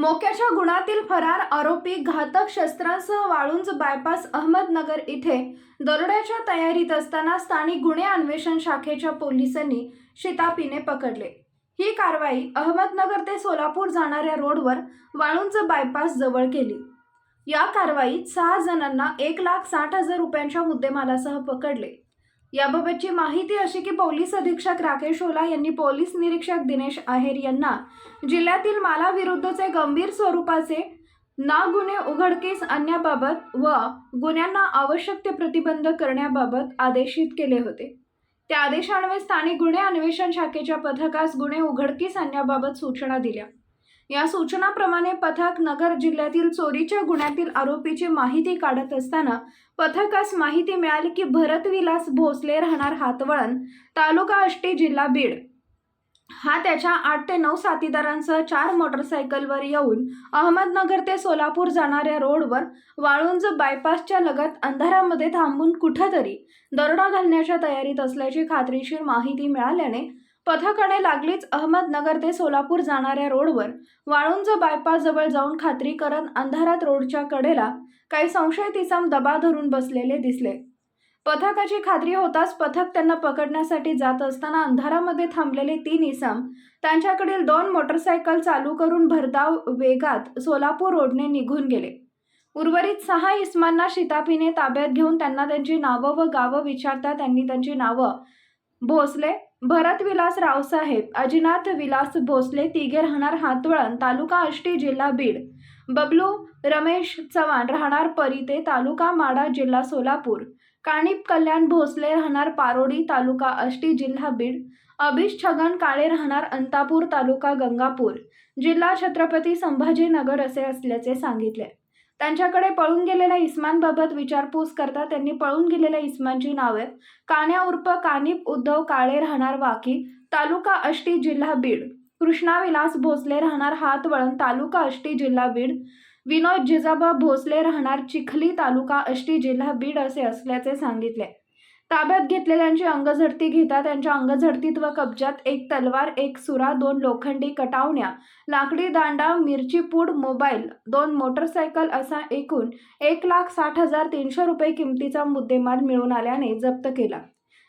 मोक्याच्या गुणातील फरार आरोपी घातक शस्त्रांसह वाळुंज बायपास अहमदनगर इथे दरोड्याच्या तयारीत असताना स्थानिक गुन्हे अन्वेषण शाखेच्या पोलिसांनी शितापीने पकडले. ही कारवाई अहमदनगर ते सोलापूर जाणाऱ्या रोडवर वाळुंज बायपास जवळ केली. या कारवाईत सहा जणांना एक लाख साठ हजार रुपयांच्या मुद्देमालासह पकडले. याबाबतची माहिती अशी की पोलीस अधीक्षक राकेश ओला यांनी पोलीस निरीक्षक दिनेश आहेर यांना जिल्ह्यातील मालाविरुद्धचे गंभीर स्वरूपाचे ना गुन्हे उघडकीस आणण्याबाबत व गुन्ह्यांना आवश्यक ते प्रतिबंध करण्याबाबत आदेशित केले होते. त्या आदेशान्वये स्थानिक गुन्हे अन्वेषण शाखेच्या पथकास गुन्हे उघडकीस आणण्याबाबत सूचना दिल्या. या सूचनाप्रमाणे पथक नगर जिल्ह्यातील चोरीच्या गुन्ह्यातील आरोपीची माहिती काढत असताना पथकास माहिती मिळाली की भरतविलास भोसले राहणार हातवळण तालुका आष्टी जिल्हा बीड. हा त्याच्या आठ ते नऊ साथीदारांसह चार मोटरसायकलवर येऊन अहमदनगर ते सोलापूर जाणाऱ्या रोडवर वाळुंज बायपासच्या लगत अंधारामध्ये थांबून कुठंतरी दरोडा घालण्याच्या तयारीत असल्याची खात्रीशीर माहिती मिळाल्याने पथकाने लागलीच अहमदनगर ते सोलापूर जाणाऱ्या रोडवर वाळुंज बायपास जवळ जाऊन खात्री करत अंधारात रोडच्या कडेला काही संशयित इसम दबा धरून बसलेले दिसले. पथकाची खात्री होताच पथक त्यांना पकडण्यासाठी जात असताना अंधारामध्ये थांबलेले तीन इसम त्यांच्याकडील दोन मोटरसायकल चालू करून भरधाव वेगात सोलापूर रोडने निघून गेले. उर्वरित सहा इसमांना शितापीने ताब्यात घेऊन त्यांना त्यांची नावं व गावं विचारता त्यांनी त्यांची नावं भोसले भरत विलास रावसाहेब अजिनाथ विलास भोसले तिघे राहणार हातवळण तालुका आष्टी जिल्हा बीड. बबलू रमेश चव्हाण राहणार परिते तालुका माडा जिल्हा सोलापूर. काणिप कल्याण भोसले राहणार पारोडी तालुका आष्टी जिल्हा बीड. अभिष छगन काळे राहणार अंतापूर तालुका गंगापूर. जिल्हा छत्रपती संभाजीनगर असे असल्याचे सांगितले. त्यांच्याकडे पळून गेलेल्या इस्मांबाबत विचारपूस करता त्यांनी पळून गेलेल्या इस्मांची नावे कान्या उर्फ कानिप उद्धव काळे राहणार वाकी तालुका अष्टी जिल्हा बीड. कृष्णा विलास भोसले राहणार हातवळण तालुका अष्टी जिल्हा बीड. विनोद जिजाबा भोसले राहणार चिखली तालुका अष्टी जिल्हा बीड असे असल्याचे सांगितले. ताब्यात घेतलेल्यांची अंगझडती घेता त्यांच्या अंगझडतीत व कब्जात एक तलवार एक सुरा दोन लोखंडी कटावण्या लाकडी दांडा मिरची पूड मोबाईल दोन मोटरसायकल असा एकूण एक लाख साठ हजार तीनशे रुपये किमतीचा मुद्देमाल मिळून आल्याने जप्त केला.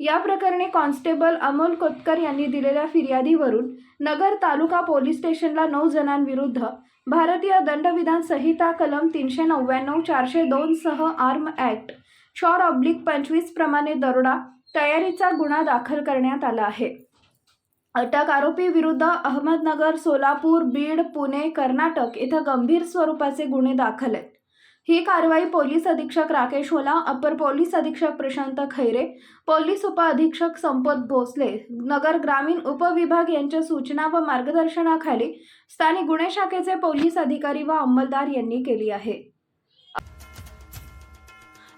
या प्रकरणी कॉन्स्टेबल अमोल कोतकर यांनी दिलेल्या फिर्यादीवरून नगर तालुका पोलीस स्टेशनला नऊ जणांविरुद्ध भारतीय दंडविधान संहिता कलम तीनशे नव्याण्णव चारशे दोन सह आर्म ॲक्ट शॉर ऑब्लिक पंचवीस प्रमाणे दरोडा तयारीचा गुन्हा दाखल करण्यात आला आहे. अटक आरोपी विरुद्ध अहमदनगर सोलापूर बीड पुणे कर्नाटक इथं गंभीर स्वरूपाचे गुन्हे दाखल आहेत. ही कारवाई पोलीस अधीक्षक राकेश ओला अपर पोलीस अधीक्षक प्रशांत खैरे पोलीस उपअधीक्षक संपत भोसले नगर ग्रामीण उपविभाग यांच्या सूचना व मार्गदर्शनाखाली स्थानिक गुन्हे शाखेचे पोलीस अधिकारी व अंमलदार यांनी केली आहे.